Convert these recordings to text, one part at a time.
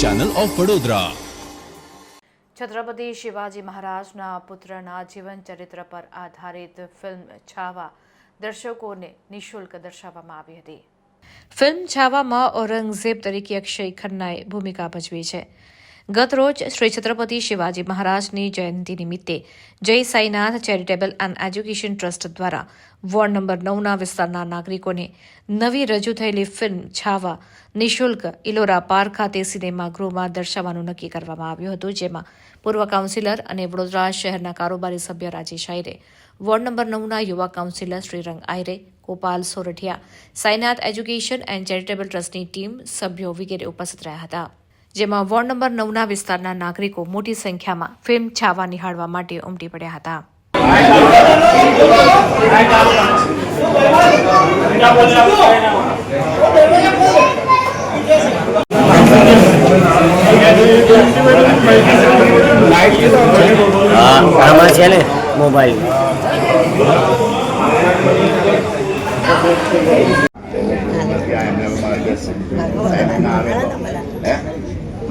Channel of Vadodara Chhatrapati Shivaji મહારાજના પુત્રના જીવન ચરિત્ર પર આધારિત ફિલ્મ છાવા દર્શકોને નિઃશુલ્ક દર્શાવવામાં આવી હતી. ફિલ્મ છાવામાં ઔરંગઝેબ તરીકે અક્ષય ખન્નાએ ભૂમિકા ભજવી છે. ગત રોજ શ્રી છત્રપતિ શિવાજી મહારાજની જયંતિ નિમિત્તે Jai Sainath charitable and education trust દ્વારા વોર્ડ નંબર નવના વિસ્તારના નાગરિકોને નવી રજૂ થયેલી ફિલ્મ છાવા નિઃશુલ્ક ઇલોરા પાર્ક ખાતે સિનેમા ગૃહમાં દર્શાવવાનું નક્કી કરવામાં આવ્યું હતું, જેમાં પૂર્વ કાઉન્સિલર અને વડોદરા શહેરના કારોબારી સભ્ય રાજેશ આયરે, વોર્ડ નંબર નવના યુવા councillor Shrirang Ayare, Gopal Sorathiya, Sainath education and charitable ટ્રસ્ટની ટીમ સભ્યો વગેરે ઉપસ્થિત રહ્યા હતા. જેમાં વોર્ડ નંબર નવના વિસ્તારના નાગરિકો મોટી સંખ્યામાં ફિલ્મ છાવા નિહાળવા માટે ઉમટી પડ્યા હતા. આમાં છે ને મોબાઈલ.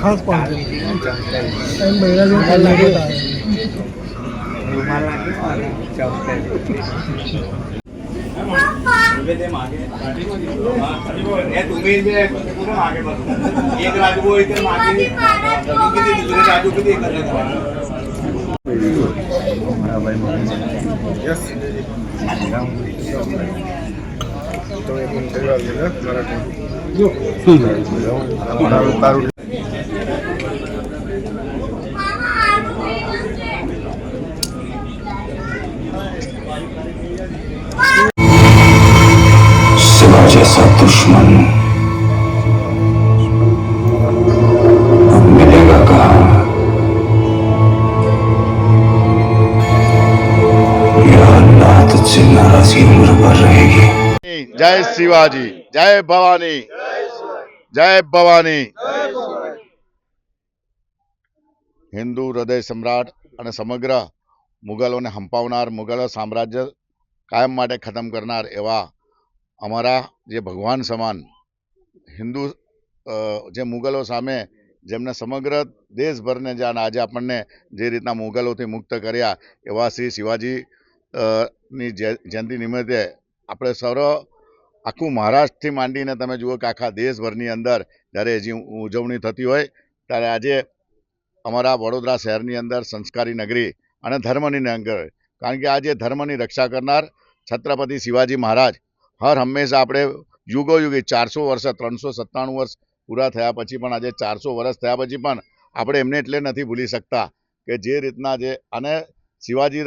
આજે તો ખાસ પાડશે એમ મહિના જેવું પહેલા હતા एक राजू इथे मागे किती दुसरे राजू किती एकत्र करायचे सिवा जैसा दुश्मन अब मिलेगा कहाँ या अल्लाह तुझसे नाराजगी उम्र पर रहेगी જય શિવાજી જય ભવાની જય ભવાની હિન્દુ હૃદય સમ્રાટ અને સમગ્ર મુગલોને હંપાવનાર મુગલો સામ્રાજ્ય કાયમ માટે ખતમ કરનાર એવા અમારા જે ભગવાન સમાન, હિન્દુ જે મુગલો સામે જેમને સમગ્ર દેશભરને જાણ આજે આપણને જે રીતના મુગલોથી મુક્ત કર્યા એવા શ્રી શિવાજી ની જય- જયંતિ નિમિત્તે આપણે સર્વ આખું મહારાષ્ટ્રથી માંડીને તમે જુઓ કે આખા દેશભરની અંદર જ્યારે હજી ઉજવણી થતી હોય ત્યારે આજે અમારા વડોદરા શહેરની અંદર સંસ્કારી નગરી અને ધર્મની નગર કારણ કે આજે ધર્મની રક્ષા કરનાર છત્રપતિ શિવાજી મહારાજ હર હંમેશા આપણે યુગો યુગે ચારસો વર્ષ, ત્રણસો સત્તાણું વર્ષ પૂરા થયા પછી પણ આજે ચારસો વર્ષ થયા પછી પણ આપણે એમને એટલે નથી ભૂલી શકતા કે જે રીતના જે અને શિવાજી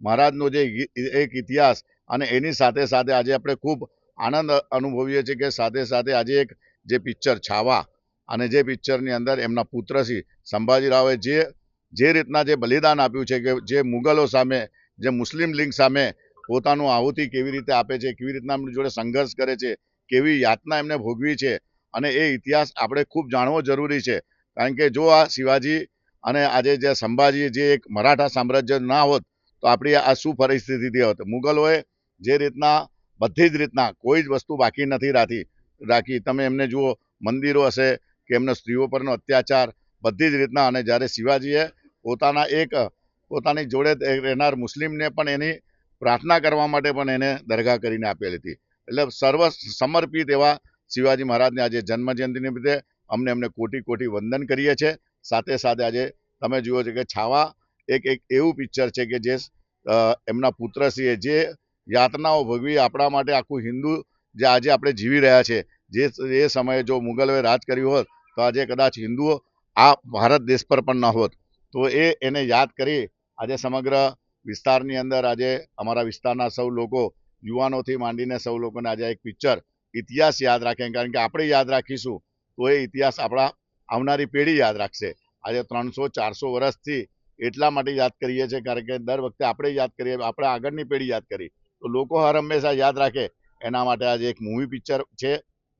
મહારાજનો જે એક ઇતિહાસ અને એની સાથે સાથે આજે આપણે ખૂબ આનંદ અનુભવીએ છીએ કે સાથે સાથે આજે એક જે પિક્ચર છાવા અને જે પિક્ચરની અંદર એમના પુત્ર શ્રી સંભાજીરાવે જે જે રીતના જે બલિદાન આપ્યું છે કે જે મુગલો સામે, જે મુસ્લિમ લીગ સામે પોતાનું આહુતિ કેવી રીતે આપે છે, કેવી રીતના એમની જોડે સંઘર્ષ કરે છે, કેવી યાતના એમને ભોગવી છે અને એ ઇતિહાસ આપણે ખૂબ જાણવો જરૂરી છે. કારણ કે જો આ શિવાજી અને આજે જે સંભાજી જે એક મરાઠા સામ્રાજ્ય ના હોત, તો આપણી આ શું પરિસ્થિતિ હોત? મુગલોએ જે રીતના, બધી જ રીતના, કોઈ જ વસ્તુ બાકી નથી રાખી રાખી. તમે એમને જુઓ, મંદિરો હશે કે એમને સ્ત્રીઓ પરનો અત્યાચાર, બધી જ રીતના. અને જ્યારે શિવાજીએ પોતાના એક, પોતાની જોડે રહેનાર મુસ્લિમને પણ એની પ્રાર્થના કરવા માટે પણ એને દરગાહ કરીને આપેલી હતી. એટલે સર્વ સમર્પિત એવા શિવાજી મહારાજને આજે જન્મ જયંતિ નિમિત્તે અમને અમને કોટી કોટી વંદન કરીએ છીએ. સાથે સાથે આજે તમે જુઓ છો કે છાવા એક એક એવું પિક્ચર છે કે જે એમના પુત્રશ્રીએ જે યાતનાઓ ભોગવી આપણા માટે આખું હિન્દુ જે આજે આપણે જીવી રહ્યા છે જે એ સમયે જો મુગલોએ રાજ કર્યું હોત, તો આજે કદાચ હિન્દુઓ આ ભારત દેશ પર પણ ન હોત. તો એ એને યાદ કરી આજે સમગ્ર વિસ્તારની અંદર આજે અમારા વિસ્તારના સૌ લોકો યુવાનોથી માંડીને સૌ લોકોને આજે એક પિક્ચર ઇતિહાસ યાદ રાખે. કારણ કે આપણે યાદ રાખીશું તો એ ઇતિહાસ આપણા આવનારી પેઢી યાદ રાખશે. આજે ત્રણસો, ચારસો વર્ષથી એટલા માટે યાદ કરીએ છીએ કારણ કે દર વખતે આપણે યાદ કરીએ, આપણે આગળની પેઢી યાદ કરી. તો લોકો હર હંમેશા યાદ રાખે. એના માટે આજે એક મૂવી પિક્ચર છે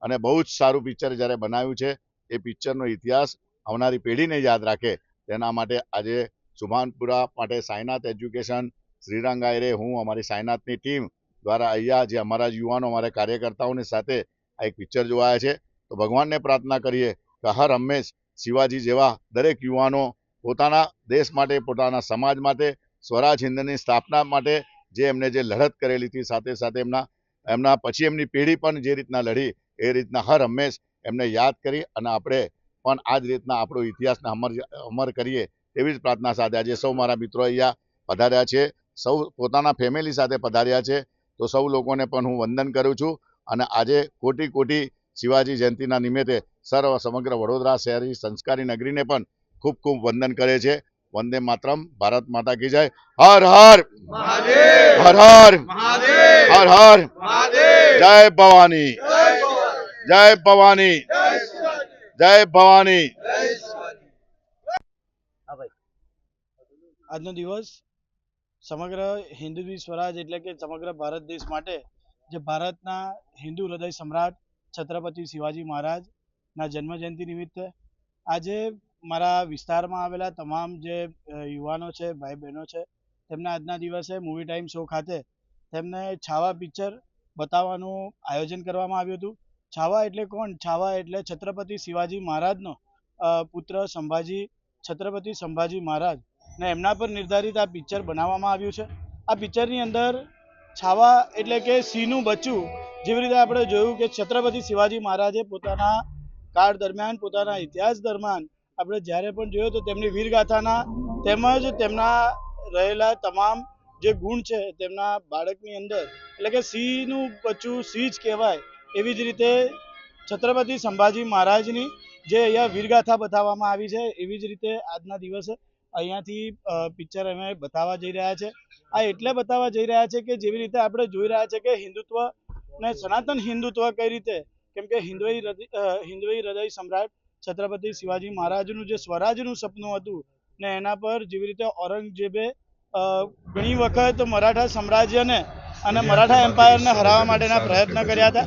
અને બહુ જ સારું પિક્ચર જ્યારે બનાવ્યું છે, એ પિક્ચરનો ઇતિહાસ આવનારી પેઢીને યાદ રાખે. તેના માટે આજે સુભાનપુરા માટે સાયનાથ એજ્યુકેશન. શ્રીરંગ આયરે હું અમારી સાયનાથની ટીમ દ્વારા અહીંયા જે અમારા યુવાનો, અમારા કાર્યકર્તાઓની સાથે આ એક પિક્ચર જોવાયા છે. તો ભગવાનને પ્રાર્થના કરીએ કે હર હંમેશ શિવાજી જેવા દરેક યુવાનો પોતાના દેશ માટે, પોતાના સમાજ માટે, સ્વરાજ હિંદની સ્થાપના માટે જે એમને જે લડત કરેલી હતી, સાથે સાથે એમના એમના પછી એમની પેઢી પણ જે રીતના લડી, એ રીતના હર હંમેશ એમને યાદ કરી અને આપણે પણ આ જ રીતના આપણો ઇતિહાસને અમર અમર કરીએ. એવી જ પ્રાર્થના સાથે આજે સૌ મારા મિત્રો અહીંયા પધાર્યા છે. સૌ પોતાના ફેમિલી સાથે પધાર્યા છે. તો સૌ લોકોને પણ હું વંદન કરું છું અને આજે કોટી કોટી શિવાજી જયંતિના નિમિત્તે સર્વ સમગ્ર વડોદરા શહેરની સંસ્કારી નગરીને પણ ખૂબ ખૂબ વંદન કરે છે. વંદે માતરમ. ભારત માતા કી જય. હર હર. હર હર. હર હર. જય ભવાની. જય ભવાની. જય ભવાની. આજનો દિવસ સમગ્ર હિન્દુત્વ સ્વરાજ એટલે કે સમગ્ર ભારત દેશ માટે જે ભારતના હિન્દુ હૃદય સમ્રાટ છત્રપતિ શિવાજી મહારાજના જન્મજયંતિ નિમિત્તે આજે મારા વિસ્તારમાં આવેલા તમામ જે યુવાનો છે, ભાઈ બહેનો છે, તેમને આજના દિવસે મૂવી ટાઈમ શો ખાતે તેમને છાવા પિક્ચર બતાવવાનું આયોજન કરવામાં આવ્યું હતું. છાવા એટલે કોણ? છાવા એટલે છત્રપતિ શિવાજી મહારાજનો પુત્ર સંભાજી, છત્રપતિ સંભાજી મહારાજ ને એમના પર નિર્ધારિત આ પિક્ચર બનાવવામાં આવ્યું છે. આ પિક્ચરની અંદર છાવા એટલે કે સિંહનું બચ્ચું, જેવી રીતે આપણે જોયું કે છત્રપતિ શિવાજી મહારાજે પોતાના કાળ દરમિયાન, પોતાના ઇતિહાસ દરમિયાન આપણે જ્યારે પણ જોયું તો તેમની વીરગાથાના તેમજ તેમના રહેલા તમામ જે ગુણ છે તેમના બાળકની અંદર, એટલે કે સિંહનું બચ્ચું સિંહ જ કહેવાય, એવી જ રીતે છત્રપતિ સંભાજી મહારાજની જે અહીંયા વીરગાથા બતાવવામાં આવી છે, એવી જ રીતે આજના દિવસે અહીંયાથી પિક્ચર અમે બતાવવા જઈ રહ્યા છે. આ એટલે બતાવવા જઈ રહ્યા છે કે જેવી રીતે આપણે જોઈ રહ્યા છે કે હિન્દુત્વ ને સનાતન હિન્દુત્વ કઈ રીતે કેમ કે હિન્દવી હૃદય અ, હૃદય સમ્રાટ છત્રપતિ શિવાજી મહારાજનું જે સ્વરાજનું સપનું હતું ને એના પર જેવી રીતે ઔરંગઝેબે ઘણી વખત મરાઠા સામ્રાજ્યને અને મરાઠા એમ્પાયરને હરાવવા માટેના પ્રયત્ન કર્યા હતા.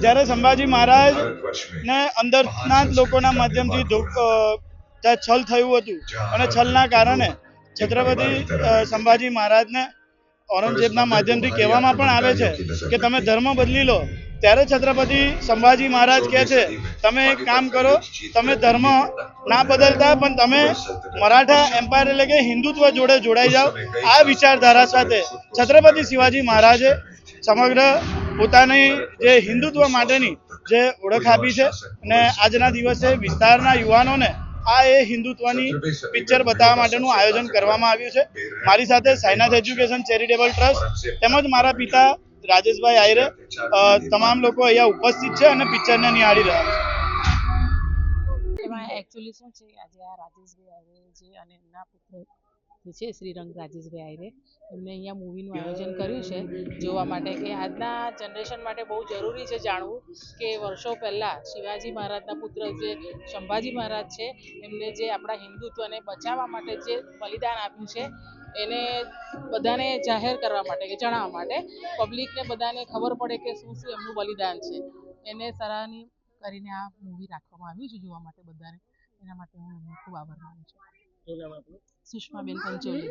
જ્યારે સંભાજી મહારાજ ને અંદરના લોકોના માધ્યમથી ત્યાં છલ થયું હતું. અને છલના કારણે છત્રપતિ સંભાજી મહારાજને ઔરંગઝેબના માધ્યમથી કહેવામાં પણ આવે છે કે તમે ધર્મ બદલી લો ત્યારે છત્રપતિ સંભાજી મહારાજ કહે છે તમે એક કામ કરો તમે ધર્મ ના બદલતા પણ તમે મરાઠા એમ્પાયર એટલે કે હિન્દુત્વ જોડે જોડાઈ જાઓ. આ વિચારધારા સાથે છત્રપતિ શિવાજી મહારાજે સમગ્ર પોતાની જે હિન્દુત્વ માટેની જે ઓળખ આપી છે અને આજના દિવસે વિસ્તારના યુવાનોને આ એ હિન્દુત્વની પિક્ચર બતાવવા માટેનું આયોજન કરવામાં આવ્યું છે. મારી સાથે સાઈનાથ એજ્યુકેશન ચેરિટેબલ ટ્રસ્ટ તેમજ મારા પિતા રાજેશભાઈ આયરે અ, તમામ લોકો અહીંયા ઉપસ્થિત છે અને પિક્ચરને નિહાળી રહ્યા છે. એમાં એકચ્યુઅલી શું છે આજે આ રાજેશભાઈ આયરે છે અને એમના પુત્ર જે છે શ્રીરંગ રાજેશભાઈ આયરે. એમને અહીંયા મૂવીનું આયોજન કર્યું છે જોવા માટે કે આજના જનરેશન માટે બહુ જરૂરી છે જાણવું કે વર્ષો પહેલાં શિવાજી મહારાજના પુત્ર જે સંભાજી મહારાજ છે, એમને જે આપણા હિન્દુત્વને બચાવવા માટે જે બલિદાન આપ્યું છે, એને બધાને જાહેર કરવા માટે કે જણાવવા માટે પબ્લિકને બધાને ખબર પડે કે શું શું એમનું બલિદાન છે. એને સરાહની કરીને આ મૂવી રાખવામાં આવ્યું છે જોવા માટે બધાને. એના માટે હું ખૂબ આભાર માનું છું. સુષ્માબેન પંચોલી.